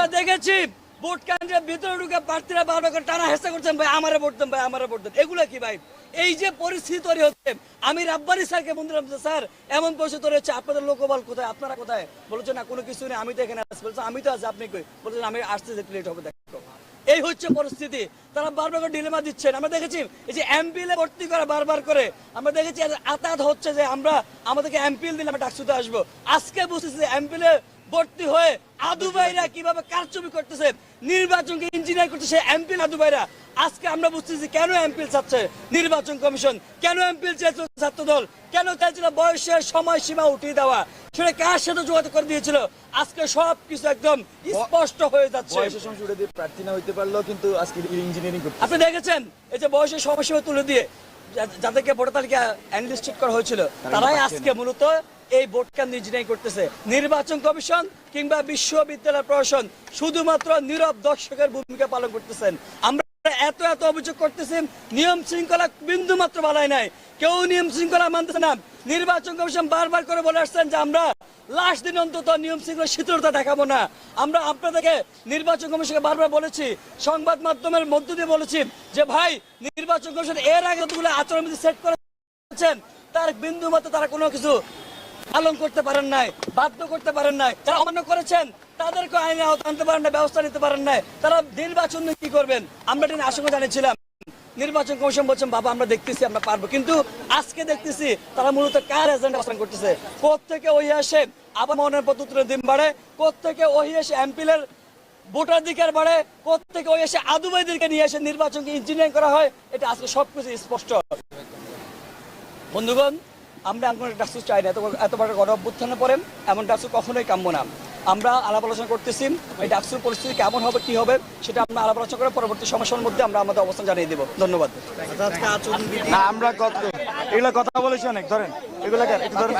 আমরা দেখেছি, ভোট কেন্দ্রের ভিতরে ঢুকে প্রার্থীরা করে টানা হেসা করছেন, ভাই, আমারে ভোট দেন, ভাই, আমারে ভোট দেন। এগুলো কি, ভাই? এই যে পরিস্থিতি তৈরি হচ্ছে, আমি রাব্বানি স্যারকে বন্ধুরা স্যার, এমন পরিস্থিতি তৈরি হচ্ছে, আপনাদের লোকবল কোথায়, আপনারা কোথায়? বলেছেন না, কোনো কিছু নেই, আমি তো এখানে আসছি আমি তো আছি, আপনি কই? বলছেন আমি আসতে যেতে লেট হবে, দেখো। এই হচ্ছে পরিস্থিতি। তারা বারবার করে ডিলেমা দিচ্ছেন। আমরা দেখেছি এই যে এমপিএল ভর্তি করা বারবার করে, আমরা দেখেছি আতাত হচ্ছে যে আমরা আমাদেরকে এমপিএল দিলে আমরা ডাকসুতে আসব। আজকে বুঝতেছি যে এমপিএল ভর্তি হয়ে আদু ভাইরা কীভাবে কারচুপি করতেছে, নির্বাচনকে ইঞ্জিনিয়ার করতেছে এমপি আদু ভাইরা। আজকে আমরা বুঝতেছি কেন এমপিএল চাচ্ছে নির্বাচন কমিশন কেন এমপিএল চাইছিল ছাত্র দল কেন চাইছিল বয়সের সময়সীমা উঠিয়ে দেওয়া সেটা কার সাথে যোগাযোগ করে দিয়েছিল? আজকে সব কিছু একদম স্পষ্ট হয়ে যাচ্ছে। বয়সের সময় উঠে দিয়ে প্রার্থী না হইতে পারলেও কিন্তু আজকে ইঞ্জিনিয়ারিং আপনি দেখেছেন এই যে বয়সের সমস্যা তুলে দিয়ে যাদেরকে ভোটার তালিকা অ্যানলিস্টেড করা হয়েছিল তারাই আজকে মূলত এই ভোট কেন্দ্র ইঞ্জিনিয়ারিং করতেছে। নির্বাচন কমিশন কিংবা বিশ্ববিদ্যালয় প্রশাসন শুধুমাত্র নীরব দর্শকের ভূমিকা পালন করতেছেন। আমরা এত এত অভিযোগ করতেছি নিয়ম শৃঙ্খলা বিন্দু মাত্র বালাই নাই। কেউ নিয়ম শৃঙ্খলা মানতেছে না। নির্বাচন কমিশন বারবার করে বলে আসছেন যে আমরা লাস্ট দিন অন্তত নিয়ম শৃঙ্খলা শিথিলতা দেখাবো না। আমরা আপনাদেরকে নির্বাচন কমিশনকে বারবার বলেছি, সংবাদ মাধ্যমের মধ্য দিয়ে বলেছি যে, ভাই, নির্বাচন কমিশন এর আগে আচরণবিধি সেট করেছেন, তার বিন্দু মাত্র তারা কোনো কিছু পালন করতে পারেন নাই, বাধ্য করতে পারেন নাই, যারা অমান্য করেছেন, তাদেরকে আইনে আওতা আনতে পারেন না ব্যবস্থা নিতে পারেন নাই, তারা নির্বাচন কি করবেন? আমরা এটা আশঙ্কা জানিয়েছিলাম। নির্বাচন কমিশন বলছেন, বাবা, আমরা দেখতেছি, আমরা পারব। কিন্তু আজকে দেখতেছি, তারা মূলত কার এজেন্ডা বাস্তবায়ন করতেছে? কোথেকে ওই আসে আবার মনের পদ্ধতির দিন বাড়ে? কোথেকে ওই এসে এমপিলের ভোটাধিকার বাড়ে? কোথেকে ওই এসে আদুবাইদেরকে নিয়ে এসে নির্বাচনকে ইঞ্জিনিয়ারিং করা হয়? এটা আজকে সবকিছু স্পষ্ট। বন্ধুগণ আমরা এমন একটা ডাকসু চাই না এত এত বড় গণ অভ্যুত্থানে পড়েন এমন ডাকসু কখনোই কাম্য না। আমরা আলাপ আলোচনা করতেছি এই ডাকসুর পরিস্থিতি কেমন হবে কি হবে সেটা আমরা আলাপ আলোচনা করে পরবর্তী সমস্যার মধ্যে আমরা আমাদের অবস্থান জানিয়ে দেবো। ধন্যবাদ। না আমরা কত এগুলো কথা বলেছি অনেক ধরেন এগুলো ধরেন।